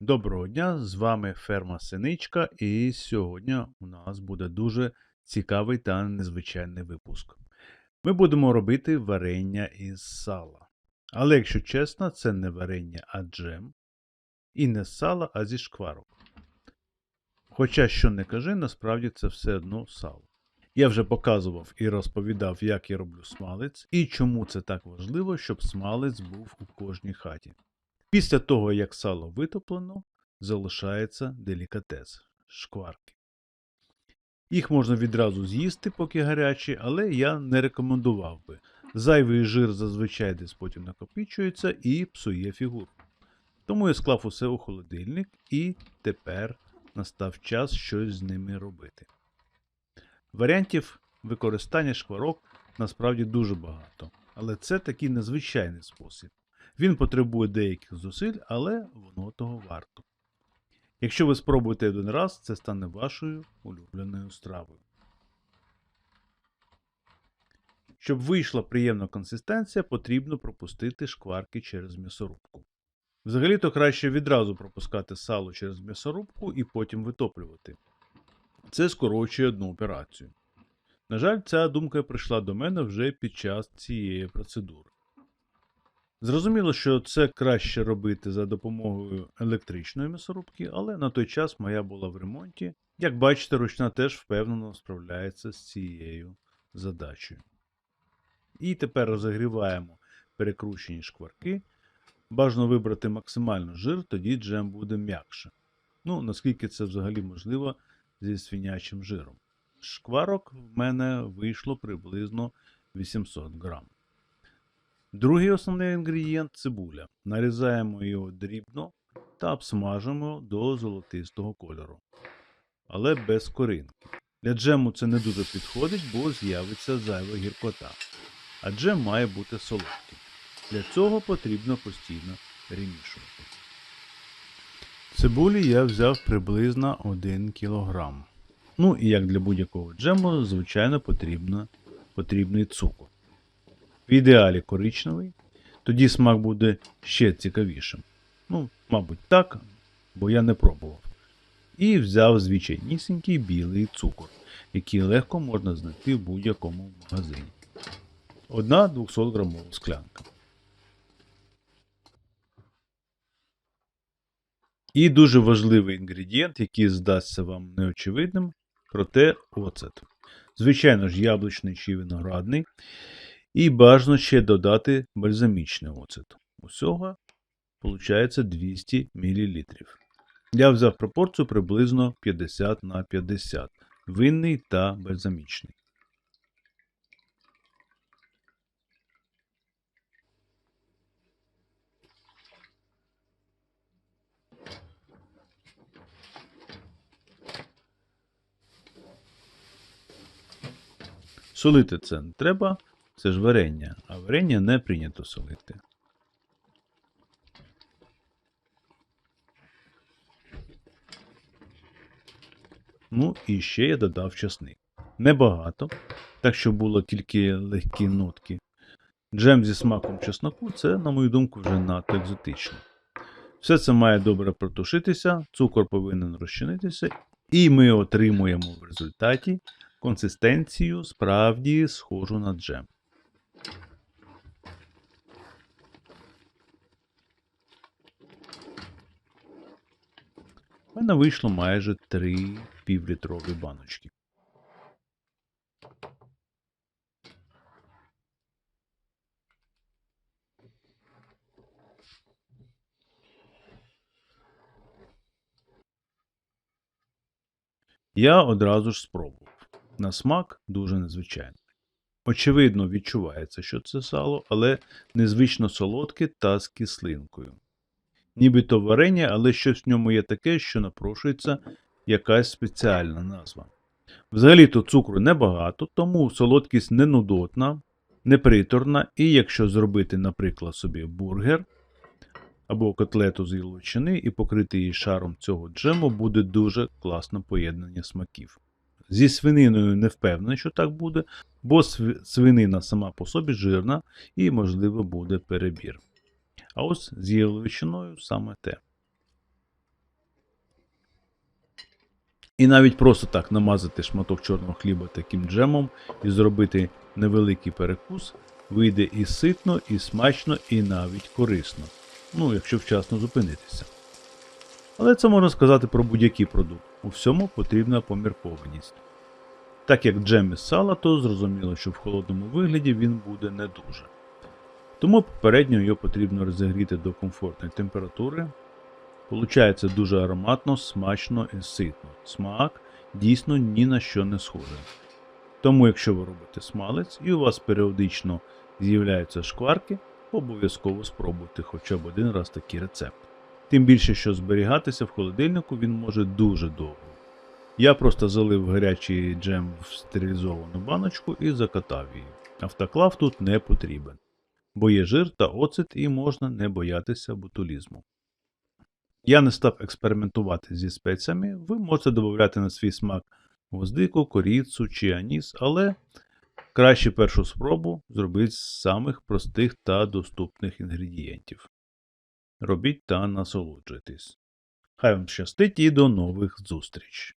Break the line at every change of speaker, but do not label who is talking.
Доброго дня, з вами ферма Синичка, і сьогодні у нас буде дуже цікавий та незвичайний випуск. Ми будемо робити варення із сала. Але, якщо чесно, це не варення, а джем. І не з сала, а зі шкварок. Хоча, що не кажи, насправді це все одно сало. Я вже показував і розповідав, як я роблю смалець, і чому це так важливо, щоб смалець був у кожній хаті. Після того, як сало витоплено, залишається делікатес шкварки. Їх можна відразу з'їсти, поки гарячі, але я не рекомендував би. Зайвий жир зазвичай десь потім накопичується і псує фігуру. Тому я склав усе у холодильник і тепер настав час щось з ними робити. Варіантів використання шкварок насправді дуже багато, але це такий незвичайний спосіб. Він потребує деяких зусиль, але воно того варто. Якщо ви спробуєте один раз, це стане вашою улюбленою стравою. Щоб вийшла приємна консистенція, потрібно пропустити шкварки через м'ясорубку. Взагалі-то краще відразу пропускати сало через м'ясорубку і потім витоплювати. Це скорочує одну операцію. На жаль, ця думка прийшла до мене вже під час цієї процедури. Зрозуміло, що це краще робити за допомогою електричної м'ясорубки, але на той час моя була в ремонті. Як бачите, ручна теж впевнено справляється з цією задачею. І тепер розігріваємо перекручені шкварки. Бажано вибрати максимально жир, тоді джем буде м'якше. Ну, наскільки це взагалі можливо зі свинячим жиром. Шкварок в мене вийшло приблизно 800 грам. Другий основний інгредієнт цибуля. Нарізаємо його дрібно та обсмажимо до золотистого кольору. Але без коринки. Для джему це не дуже підходить, бо з'явиться зайва гіркота. А джем має бути солодким. Для цього потрібно постійно перемішувати. Цибулі я взяв приблизно 1 кг. Ну і як для будь-якого джему, звичайно, потрібно, потрібний цукор. В ідеалі коричневий, тоді смак буде ще цікавішим. Ну, мабуть, так, бо я не пробував. І взяв звичайнісінький білий цукор, який легко можна знайти в будь-якому магазині. Одна 200 грамова склянка. І дуже важливий інгредієнт, який здасться вам неочевидним, проте оцет. Звичайно ж, яблучний чи виноградний. І бажано ще додати бальзамічний оцет. Усього виходить 200 мл. Я взяв пропорцію приблизно 50 на 50 винний та бальзамічний. Солити це не треба, це ж варення, а варення не прийнято солити. Ну і ще я додав часник. Небагато, так що було тільки легкі нотки. Джем зі смаком чесноку це, на мою думку, вже надто екзотично. Все це має добре протушитися, цукор повинен розчинитися, і ми отримуємо в результаті консистенцію справді схожу на джем. У мене вийшло майже 3 півлітрові баночки. Я одразу ж спробував. На смак дуже незвичайний. Очевидно, відчувається, що це сало, але незвично солодке та з кислинкою. Нібито варення, але щось в ньому є таке, що напрошується якась спеціальна назва. Взагалі-то цукру небагато, тому солодкість не нудотна, не приторна, і якщо зробити, наприклад, собі бургер або котлету з яловичини і покрити її шаром цього джему, буде дуже класне поєднання смаків. Зі свининою не впевнений, що так буде, бо свинина сама по собі жирна і, можливо, буде перебір. А ось з яловичиною саме те. І навіть просто так намазати шматок чорного хліба таким джемом і зробити невеликий перекус вийде і ситно, і смачно, і навіть корисно. Ну, якщо вчасно зупинитися. Але це можна сказати про будь-який продукт. У всьому потрібна поміркованість. Так як джем із сала, то зрозуміло, що в холодному вигляді він буде не дуже. Тому попередньо його потрібно розігріти до комфортної температури. Получається дуже ароматно, смачно і ситно. Смак дійсно ні на що не схожий. Тому, якщо ви робите смалець і у вас періодично з'являються шкварки, обов'язково спробуйте хоча б один раз такий рецепт. Тим більше, що зберігатися в холодильнику він може дуже довго. Я просто залив гарячий джем в стерилізовану баночку і закатав її. Автоклав тут не потрібен, бо є жир та оцет і можна не боятися ботулізму. Я не став експериментувати зі спеціями, ви можете додати на свій смак гвоздику, коріцу чи аніс, але краще першу спробу зробити з самих простих та доступних інгредієнтів. Робіть та насолоджуйтесь. Хай вам щастить і до нових зустріч!